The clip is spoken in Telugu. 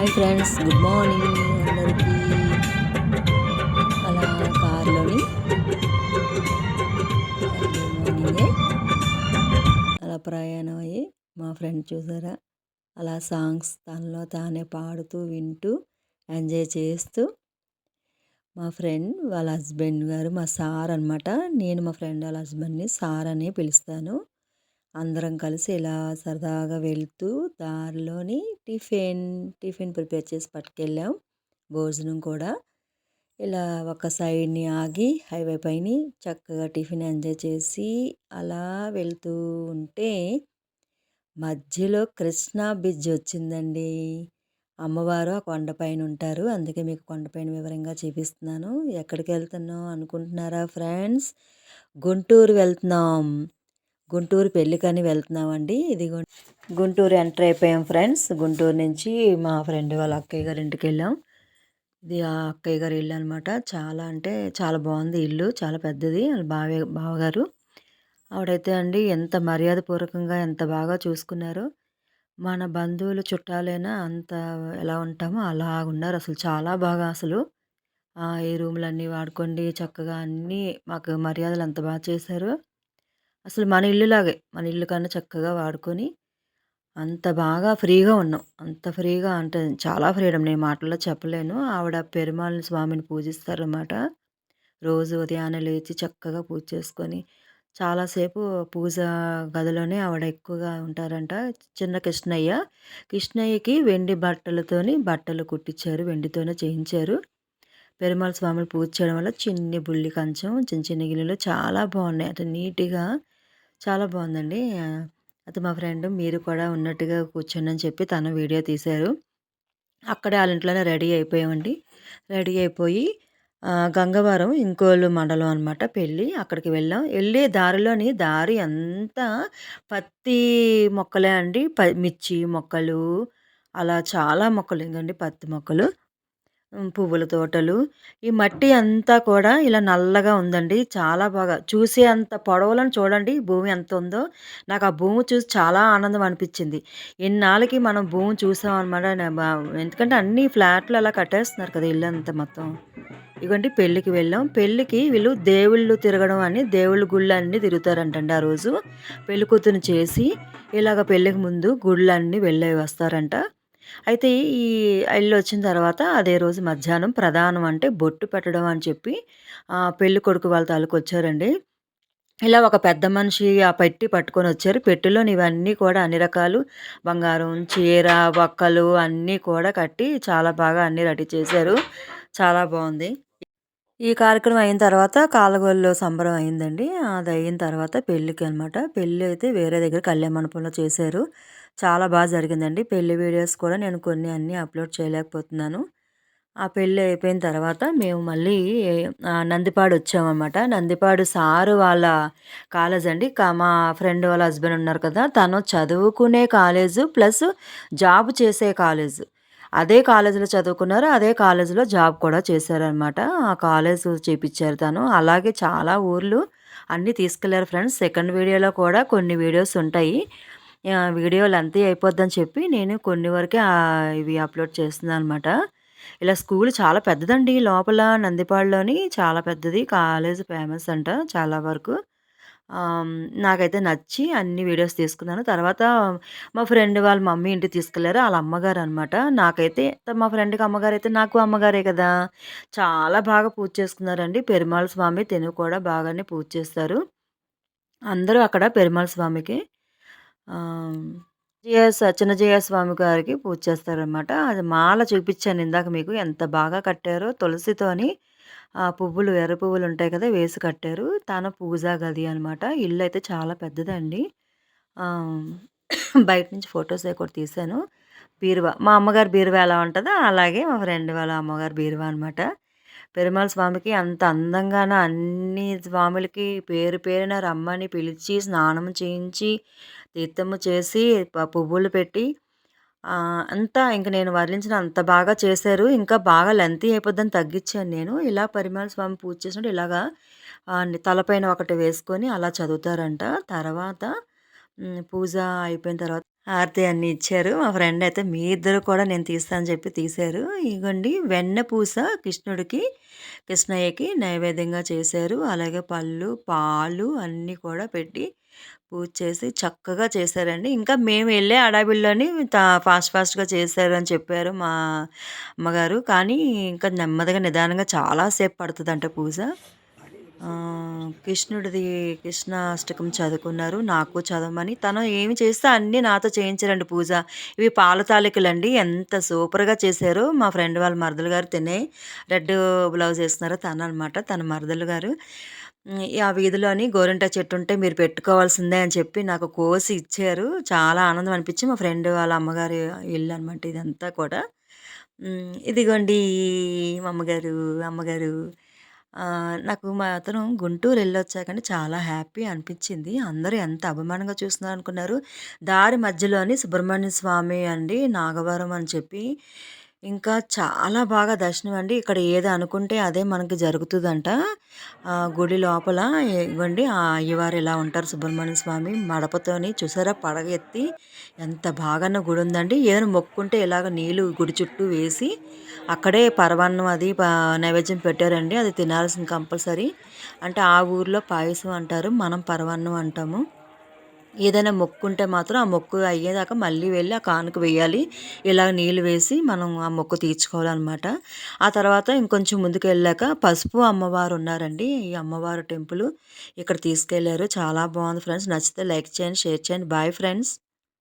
హాయ్ ఫ్రెండ్స్ గుడ్ మార్నింగ్ అందరికీ. అలా కార్లోని మార్నింగే. అలా ప్రయాణం అయ్యి మా ఫ్రెండ్ చూసారా? అలా సాంగ్స్ తనలో తానే పాడుతూ వింటూ ఎంజాయ్ చేస్తూ మా ఫ్రెండ్ వాళ్ళ హస్బెండ్ గారు మా సార్ అనమాట నేను మా ఫ్రెండ్ వాళ్ళ హస్బెండ్ని సార్ అని పిలుస్తాను. అందరం కలిసి ఇలా సరదాగా వెళ్తూ దారిలోని టిఫిన్ టిఫిన్ ప్రిపేర్ చేసి పట్టుకెళ్ళాం. భోజనం కూడా ఇలా ఒక సైడ్ని ఆగి హైవే పైన చక్కగా టిఫిన్ ఎంజాయ్ చేసి అలా వెళ్తూ ఉంటే మధ్యలో కృష్ణా బ్రిడ్జ్ వచ్చిందండి. అమ్మవారు ఆ కొండపైన ఉంటారు. అందుకే మీకు కొండపైన వివరంగా చూపిస్తున్నాను. ఎక్కడికి వెళ్తున్నాం అనుకుంటున్నారా ఫ్రెండ్స్? గుంటూరు వెళ్తున్నాం. గుంటూరు పెళ్ళికని వెళ్తున్నామండి. ఇది గుంటూరు ఎంటర్ అయిపోయాం ఫ్రెండ్స్. గుంటూరు నుంచి మా ఫ్రెండ్ వాళ్ళ అక్కయ్య గారి ఇంటికి వెళ్ళాం. ఇది ఆ అక్కయ్య గారి ఇల్లు అనమాట చాలా అంటే చాలా బాగుంది ఇల్లు. చాలా పెద్దది. బావ బావగారు. ఆవిడైతే అండి ఎంత మర్యాదపూర్వకంగా ఎంత బాగా చూసుకున్నారో. మన బంధువులు చుట్టాలైనా అంత ఎలా ఉంటామో అలా ఉన్నారు అసలు చాలా బాగా అసలు. ఈ రూములన్నీ వాడుకోండి చక్కగా అన్నీ మాకు మర్యాదలు అంత బాగా చేశారు. అసలు మన ఇల్లులాగే. మన ఇల్లు కన్నా చక్కగా వాడుకొని అంత బాగా ఫ్రీగా ఉన్నాం. అంత ఫ్రీగా అంటే చాలా ఫ్రీడమ్. నేను మాటల్లో చెప్పలేను. ఆవిడ పెరుమాళ స్వామిని పూజిస్తారన్నమాట. రోజు ఉదయాన్నే లేచి చక్కగా పూజ చేసుకొని చాలాసేపు పూజ గదిలోనే ఆవిడ ఎక్కువగా ఉంటారంట. చిన్న కృష్ణయ్య. కృష్ణయ్యకి వెండి బట్టలతోని బట్టలు కుట్టించారు. వెండితోనే చేయించారు. పెరుమాళ్ స్వామిని పూజ చేయడం వల్ల చిన్ని బుల్లి కంచం చిన్న చిన్న గిన్నెలు చాలా బాగున్నాయి. అటు నీట్గా చాలా బాగుందండి. అయితే మా ఫ్రెండ్ మీరు కూడా ఉన్నట్టుగా కూర్చోండి అని చెప్పి తను వీడియో తీశారు. అక్కడే వాళ్ళ ఇంట్లోనే రెడీ అయిపోయామండి. రెడీ అయిపోయి గంగవరం ఇంకోళ్ళు మండలం అనమాట పెళ్ళి అక్కడికి వెళ్ళాం. వెళ్ళే దారిలోని దారి అంతా పత్తి మొక్కలే అండి. ప మిర్చి మొక్కలు అలా చాలా మొక్కలు ఇంకండి పత్తి మొక్కలు. పువ్వుల తోటలు. ఈ మట్టి అంతా కూడా ఇలా నల్లగా ఉందండి. చాలా బాగా చూసే అంత పొడవులను చూడండి భూమి ఎంత ఉందో. నాకు ఆ భూమి చూసి చాలా ఆనందం అనిపించింది. ఎన్నాళ్ళకి మనం భూమి చూసాం అనమాట ఎందుకంటే అన్ని ఫ్లాట్లు అలా కట్టేస్తున్నారు కదా ఇల్లు అంతా మొత్తం. ఇవ్వండి పెళ్ళికి వెళ్ళాం. పెళ్ళికి వీళ్ళు దేవుళ్ళు తిరగడం అని దేవుళ్ళ గుళ్ళు అన్నీ తిరుగుతారంటండి ఆ రోజు. పెళ్ళికూతురు చేసి ఇలాగ పెళ్ళికి ముందు గుళ్ళన్నీ వెళ్ళే వస్తారంట. అయితే ఈ ఇల్లు వచ్చిన తర్వాత అదే రోజు మధ్యాహ్నం ప్రధానం అంటే బొట్టు పెట్టడం అని చెప్పి పెళ్ళి కొడుకు వాళ్ళ తాలూకు వచ్చారండి. ఇలా ఒక పెద్ద మనిషి ఆ పెట్టి పట్టుకొని వచ్చారు. పెట్టిలో ఇవన్నీ కూడా అన్ని రకాలు బంగారం చీర బొక్కలు అన్నీ కూడా కట్టి చాలా బాగా అన్నీ రెడీ చేశారు. చాలా బాగుంది. ఈ కార్యక్రమం అయిన తర్వాత కాలగోల్లో సంబరం అయిందండి. అది అయిన తర్వాత పెళ్ళికి అనమాట పెళ్ళి అయితే వేరే దగ్గర కళ్యాణ మండపంలో చేశారు. చాలా బాగా జరిగిందండి. పెళ్ళి వీడియోస్ కూడా నేను కొన్ని అన్నీ అప్లోడ్ చేయలేకపోతున్నాను. ఆ పెళ్ళి అయిపోయిన తర్వాత మేము మళ్ళీ నందిపాడు వచ్చామన్నమాట. నందిపాడు సారు వాళ్ళ కాలేజ్ అండి. మా ఫ్రెండ్ వాళ్ళ హస్బెండ్ ఉన్నారు కదా తను చదువుకునే కాలేజు ప్లస్ జాబ్ చేసే కాలేజు. అదే కాలేజీలో చదువుకున్నారు అదే కాలేజీలో జాబ్ కూడా చేశారనమాట ఆ కాలేజ్ చేపించారు తను. అలాగే చాలా ఊర్లు అన్నీ తీసుకెళ్ళారు ఫ్రెండ్స్. సెకండ్ వీడియోలో కూడా కొన్ని వీడియోస్ ఉంటాయి. వీడియో అంతే అయిపోద్దని చెప్పి నేను కొన్ని వరకే ఇవి అప్లోడ్ చేస్తున్నాను అనమాట ఇలా స్కూల్ చాలా పెద్దదండి. లోపల నందిపాడులోని చాలా పెద్దది. కాలేజ్ ఫేమస్ అంట చాలా వరకు. నాకైతే నచ్చి అన్ని వీడియోస్ తీసుకున్నాను. తర్వాత మా ఫ్రెండ్ వాళ్ళ మమ్మీ ఇంటికి తీసుకెళ్ళారు. వాళ్ళ అమ్మగారు అనమాట నాకైతే మా ఫ్రెండ్కి అమ్మగారు అయితే నాకు అమ్మగారే కదా. చాలా బాగా పూజ చేసుకున్నారండి. పెరుమాళ స్వామి తెను కూడా బాగానే పూజ చేస్తారు. అందరూ అక్కడ పెరుమాళ స్వామికి. జయ చిన్నజయ స్వామి గారికి పూజ చేస్తారనమాట అది మాల చూపించాను ఇందాక మీకు. ఎంత బాగా కట్టారో తులసితోని ఆ పువ్వులు ఎర్ర పువ్వులు ఉంటాయి కదా వేసి కట్టారు. తన పూజా గది అనమాట ఇల్లు అయితే చాలా పెద్దదండి. బయట నుంచి ఫొటోస్ కూడా తీశాను. బీరువా మా అమ్మగారు బీరువా ఎలా ఉంటుందో అలాగే మా ఫ్రెండ్ వాళ్ళ అమ్మగారు బీరువా అనమాట పెరుమాళ స్వామికి అంత అందంగాన అన్ని స్వాములకి పేరు పేరున రమ్మని పిలిచి స్నానం చేయించి తీర్థము చేసి పువ్వులు పెట్టి అంతా ఇంక నేను వర్ణించిన అంత బాగా చేశారు. ఇంకా బాగా లెంతీ అయిపోద్దని తగ్గించాను నేను. ఇలా పరిమళ స్వామి పూజ చేసినట్టు ఇలాగా తలపైన ఒకటి వేసుకొని అలా చదువుతారంట. తర్వాత పూజ అయిపోయిన తర్వాత హారతి అన్ని ఇచ్చారు. మా ఫ్రెండ్ అయితే మీ ఇద్దరు కూడా నేను తీస్తాను అని చెప్పి తీశారు. ఇగోండి వెన్న పూస కృష్ణుడికి, కృష్ణయ్యకి నైవేద్యంగా చేశారు. అలాగే పళ్ళు, పాలు అన్నీ కూడా పెట్టి పూజ చేసి చక్కగా చేశారండి. ఇంకా మేము వెళ్ళే అడావిల్లోని ఫాస్ట్ ఫాస్ట్‌గా చేశారు అని చెప్పారు మా అమ్మగారు. కానీ ఇంకా నెమ్మదిగా నిదానంగా చాలాసేపు పడుతుందంట పూజ. కృష్ణుడిది కృష్ణాష్టకం చదువుకున్నారు. నాకు చదవమని. తను ఏమి చేస్తే అన్నీ నాతో చేయించారండి పూజ. ఇవి పాల తాలికలండి. ఎంత సూపర్‌గా చేశారు మా ఫ్రెండ్ వాళ్ళ మరదలు గారు తినే రెడ్ బ్లౌజ్ వేస్తున్నారు తను తననమాట. తన మరదలు గారు. ఆ వీధిలోని గోరింట చెట్టు ఉంటే మీరు పెట్టుకోవాల్సిందే అని చెప్పి నాకు కోసి ఇచ్చారు. చాలా ఆనందం అనిపించి మా ఫ్రెండ్ వాళ్ళ అమ్మగారి ఇల్లనమాట ఇదంతా కూడా. ఇదిగోండి మా అమ్మగారు, అమ్మగారు. నాకు మాత్రం గుంటూరు వెళ్ళొచ్చాకంటే చాలా హ్యాపీ అనిపించింది. అందరూ ఎంత అభిమానంగా చూస్తున్నారు అనుకున్నారు దారి మధ్యలోని సుబ్రహ్మణ్య స్వామి అండి నాగవరం అని చెప్పి ఇంకా చాలా బాగా దర్శనం అండి. ఇక్కడ ఏది అనుకుంటే అదే మనకి జరుగుతుందంట గుడి లోపల ఇవ్వండి ఆ అయ్యవారు ఇలా ఉంటారు సుబ్రహ్మణ్య స్వామి మడపతోని చూసారా పడగ ఎత్తి ఎంత బాగా గుడి ఉందండి. ఏదైనా మొక్కుకుంటే ఇలాగ నీళ్ళు గుడి చుట్టూ వేసి అక్కడే పరవాన్నం అది నైవేద్యం పెట్టారండి. అది తినాల్సింది కంపల్సరీ. అంటే ఆ ఊర్లో పాయసం అంటారు. మనం పరవాన్నం అంటాము. ఏదైనా మొక్కు ఉంటే మాత్రం ఆ మొక్కు అయ్యేదాకా మళ్ళీ వెళ్ళి ఆ కానుక వేయాలి. ఇలా నీళ్ళు వేసి మనం ఆ మొక్కు తీర్చుకోవాలన్నమాట ఆ తర్వాత ఇంకొంచెం ముందుకెళ్ళాక పసుపు అమ్మవారు ఉన్నారండి. ఈ అమ్మవారు టెంపుల్ ఇక్కడ తీసుకెళ్ళారు. చాలా బాగుంది ఫ్రెండ్స్. నచ్చితే లైక్ చేయండి, షేర్ చేయండి. Bye friends.